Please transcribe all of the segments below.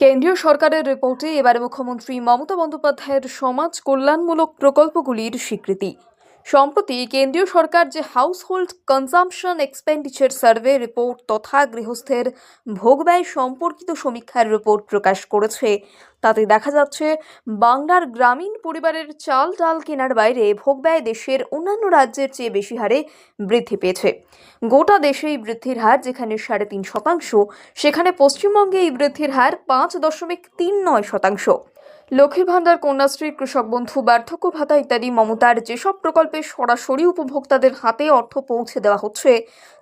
কেন্দ্রীয় সরকারের রিপোর্টে এবারে মুখ্যমন্ত্রী মমতা বন্দ্যোপাধ্যায়ের সমাজ কল্যাণমূলক প্রকল্পগুলির স্বীকৃতি। সম্প্রতি কেন্দ্রীয় সরকার যে household consumption expenditure survey report তথা গৃহস্থের ভোগব্যয় সম্পর্কিত সমীক্ষার রিপোর্ট প্রকাশ করেছে। তাতে দেখা যাচ্ছে, বাংলার গ্রামীণ পরিবারের চাল ডাল কেনার বাইরে ভোগব্যয় দেশের অন্যান্য রাজ্যের চেয়ে বেশি হারে বৃদ্ধি পেয়েছে। গোটা দেশে এই বৃদ্ধির হার যেখানে সাড়ে তিন শতাংশ, সেখানে পশ্চিমবঙ্গে এই বৃদ্ধির হার পাঁচ দশমিক তিন নয় শতাংশ। লক্ষ্মীর ভাণ্ডার কন্যাশ্রী, কৃষক বন্ধু, বার্ধক্য ভাতা ইত্যাদি মমতার যেসব প্রকল্পে সরাসরি উপভোক্তাদের হাতে অর্থ পৌঁছে দেওয়া হচ্ছে,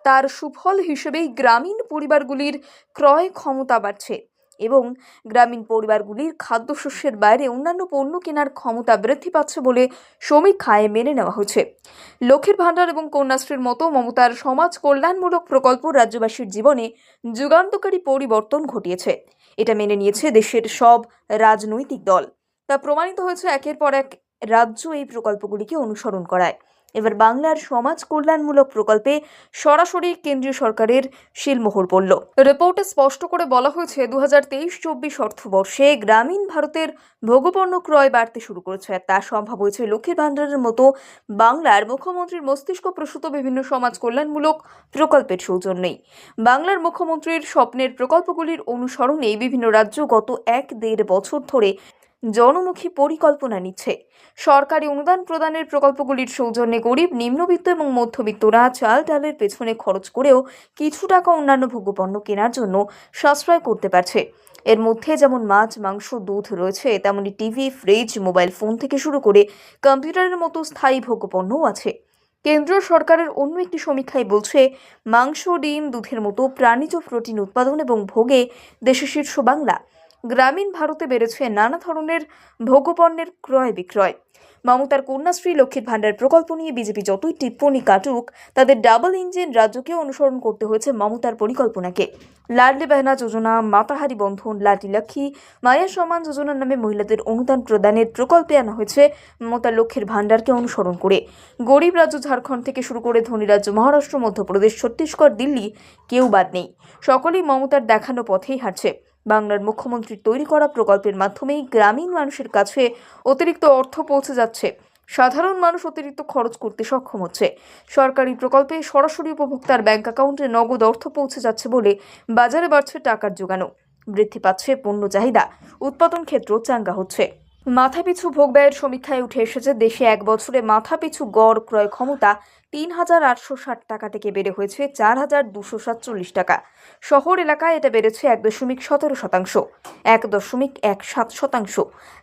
তার সুফল হিসেবেই গ্রামীণ পরিবারগুলির ক্রয় ক্ষমতা বাড়ছে এবং গ্রামীণ পরিবারগুলির খাদ্যশস্যের বাইরে অন্যান্য পণ্য কেনার ক্ষমতা বৃদ্ধি পাচ্ছে বলে সমীক্ষায় মেনে নেওয়া হয়েছে। লক্ষ্মীর ভাণ্ডার এবং কন্যাশ্রীর মতো মমতার সমাজ কল্যাণমূলক প্রকল্প রাজ্যবাসীর জীবনে যুগান্তকারী পরিবর্তন ঘটিয়েছে। এটা মেনে নিয়েছে দেশের সব রাজনৈতিক দল। তা প্রমাণিত হয়েছে একের পর এক রাজ্য এই প্রকল্পগুলিকে অনুসরণ করায়। এবার বাংলার সমাজ কল্যাণমূলক প্রকল্পে সরাসরি কেন্দ্রীয় সরকারের শিলমোহর পড়ল। রিপোর্টে স্পষ্ট করে বলা হয়েছে দু হাজার তেইশ চব্বিশ অর্থবর্ষে গ্রামীণ ভারতের ভোগপণ্য ক্রয় বাড়তে শুরু করেছে। তা সম্ভব হয়েছে লক্ষ্মীর ভাণ্ডারের মতো বাংলার মুখ্যমন্ত্রীর মস্তিষ্ক প্রসূত বিভিন্ন সমাজ কল্যাণমূলক প্রকল্পের সৌজন্যেই। বাংলার মুখ্যমন্ত্রীর স্বপ্নের প্রকল্পগুলির অনুসরণে বিভিন্ন রাজ্য গত এক দেড় বছর ধরে জনমুখী পরিকল্পনা নিচ্ছে। সরকারি অনুদান প্রদানের প্রকল্পগুলির সৌজন্যে গরিব, নিম্নবিত্ত এবং মধ্যবিত্তরা চাল ডালের পেছনে খরচ করেও কিছু টাকা অন্যান্য ভোগ্যপণ্য কেনার জন্য সাশ্রয় করতে পারছে। এর মধ্যে যেমন মাছ, মাংস, দুধ রয়েছে, তেমনি টিভি, ফ্রিজ, মোবাইল ফোন থেকে শুরু করে কম্পিউটারের মতো স্থায়ী ভোগ্যপণ্যও আছে। কেন্দ্রীয় সরকারের অন্য একটি সমীক্ষায় বলছে, মাংস, ডিম, দুধের মতো প্রাণীজ প্রোটিন উৎপাদন এবং ভোগে দেশে শীর্ষ বাংলা। গ্রামীণ ভারতে বেড়েছে নানা ধরনের ভোগ্যপণ্যের ক্রয় বিক্রয়। মমতার কন্যাশ্রী লক্ষ্মীর ভাণ্ডার প্রকল্প নিয়ে বিজেপি যতই টিপ্পণী কাটুক, তাদের ডাবল ইঞ্জিন রাজ্যকে অনুসরণ করতে হয়েছে মমতার পরিকল্পনাকে। লাডলি বেহনা যোজনা, মাতাহারি বন্ধন, লাডলি লক্ষ্মী, মায়া সমান যোজনার নামে মহিলাদের অনুদান প্রদানের প্রকল্পে আনা হয়েছে মমতার লক্ষ্মীর ভাণ্ডারকে অনুসরণ করে। গরিব রাজ্য ঝাড়খণ্ড থেকে শুরু করে ধনী রাজ্য মহারাষ্ট্র, মধ্যপ্রদেশ, ছত্তিশগড়, দিল্লি কেউ বাদ নেই। সকলেই মমতার দেখানো পথেই হাঁটছে। বাংলার মুখ্যমন্ত্রীর তৈরি করা প্রকল্পের মাধ্যমেই গ্রামীণ মানুষের কাছে অতিরিক্ত অর্থ পৌঁছে যাচ্ছে। সাধারণ মানুষ অতিরিক্ত খরচ করতে সক্ষম হচ্ছে। সরকারি প্রকল্পে সরাসরি উপভোক্তার ব্যাংক অ্যাকাউন্টে নগদ অর্থ পৌঁছে যাচ্ছে বলে বাজারে বাড়ছে টাকার যোগানো বৃদ্ধি পাচ্ছে পণ্য চাহিদা। উৎপাদন ক্ষেত্র চাঙ্গা হচ্ছে। মাথাপিছু ভোগ ব্যয়ের সমীক্ষায় উঠে এসেছে, দেশে এক বছরে মাথাপিছু গড় ক্রয় ক্ষমতা তিন হাজার আটশো ষাট টাকা থেকে বেড়ে হয়েছে চার হাজার দুশো সাতচল্লিশ টাকা। শহর এলাকায় এটা বেড়েছে এক দশমিক সতেরো শতাংশ, এক দশমিক এক সাত শতাংশ।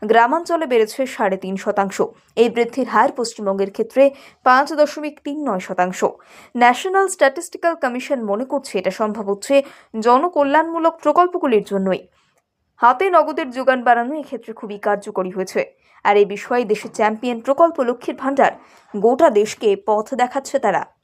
গ্রামাঞ্চলে বেড়েছে সাড়ে তিন শতাংশ। এই বৃদ্ধির হার পশ্চিমবঙ্গের ক্ষেত্রে পাঁচ দশমিক তিন নয় শতাংশ। ন্যাশনাল স্ট্যাটিস্টিক্যাল কমিশন মনে করছে এটা সম্ভব হচ্ছে জনকল্যাণমূলক প্রকল্পগুলির জন্যই। হাতে নগদের যোগান বাড়ানো এক্ষেত্রে খুবই কার্যকরী হয়েছে। আর এই বিষয়ে দেশের চ্যাম্পিয়ন প্রকল্প লক্ষ্মীর ভাণ্ডার গোটা দেশকে পথ দেখাচ্ছে তারা।